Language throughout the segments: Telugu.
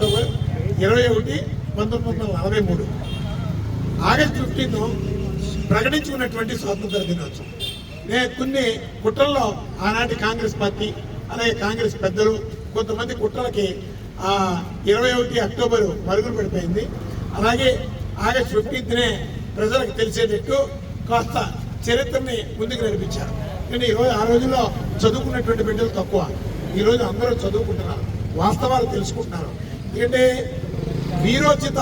అక్టోబర్ ఇరవై ఒకటి పంతొమ్మిది వందల నలభై మూడు. ఆగస్ట్ ఫిఫ్టీన్త్ ప్రకటించుకున్నటువంటి స్వాతంత్ర దినోత్సవం. నేను కొన్ని కుట్రల్లో ఆనాటి కాంగ్రెస్ పార్టీ అలాగే కాంగ్రెస్ పెద్దలు కొంతమంది కుట్రలకి ఆ ఇరవై ఒకటి అక్టోబర్ మరుగులు పడిపోయింది. అలాగే ఆగస్ట్ ఫిఫ్టీన్త్నే ప్రజలకు తెలిసేటట్టు కాస్త చరిత్రని ముందుకు నడిపించారు. కానీ ఈరోజు ఆ రోజుల్లో చదువుకున్నటువంటి బిడ్డలు తక్కువ. ఈరోజు అందరూ చదువుకుంటున్నారు. వాస్తవాలు తెలుసుకుంటున్నారు. ఎందుకంటే వీరోచిత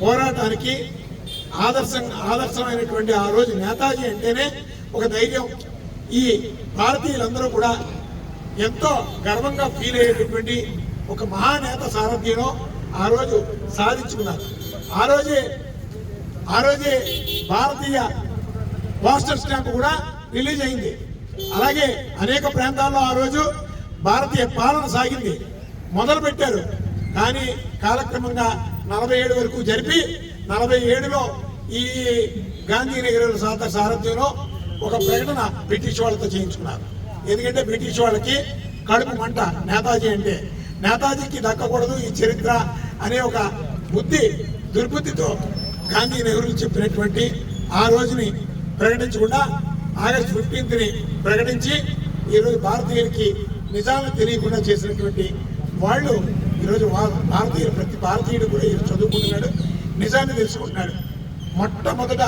పోరాటానికి ఆదర్శం ఆదర్శమైనటువంటి ఆ రోజు నేతాజీ అంటేనే ఒక ధైర్యం. ఈ భారతీయులందరూ కూడా ఎంతో గర్వంగా ఫీల్ అయ్యేటటువంటి ఒక మహానేత సారథ్యంలో ఆ రోజు సాధించుకున్నారు. ఆ రోజే ఆ రోజే భారతీయ పోస్టర్ స్టాంప్ కూడా రిలీజ్ అయింది. అలాగే అనేక ప్రాంతాల్లో ఆ రోజు భారతీయ పాలన సాగింది. మొదలు పెట్టారు కానీ కాలక్రమంగా నలభై ఏడు వరకు జరిపి నలభై ఏడులో ఈ గాంధీనగర్ సాత సారథ్యంలో ఒక ప్రకటన బ్రిటిష్ వాళ్ళతో చేయించుకున్నారు. ఎందుకంటే బ్రిటిష్ వాళ్ళకి కడుపు మంట నేతాజీ అంటే. నేతాజీకి దక్కకూడదు ఈ చరిత్ర అనే ఒక బుద్ధి దుర్బుద్ధితో గాంధీ నెహ్రూ చెప్పినటువంటి ఆ రోజుని ప్రకటించకుండా ఆగస్ట్ ఫిఫ్టీన్త్ని ప్రకటించి ఈరోజు భారతీయులకి నిజాలను తెలియకుండా చేసినటువంటి వాళ్ళు ఈరోజు వా- భారతీయులు ప్రతి భారతీయుడు కూడా ఈరోజు చదువుకుంటున్నాడు. నిజాన్ని తెలుసుకుంటున్నాడు. మొట్టమొదట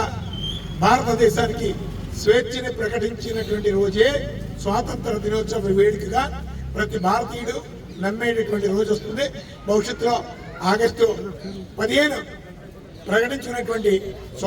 భారతదేశానికి స్వేచ్ఛని ప్రకటించినటువంటి రోజే స్వాతంత్ర దినోత్సవ వేడుకగా ప్రతి భారతీయుడు నమ్మేటటువంటి రోజు వస్తుంది. భవిష్యత్తులో ఆగస్టు పదిహేను ప్రకటించినటువంటి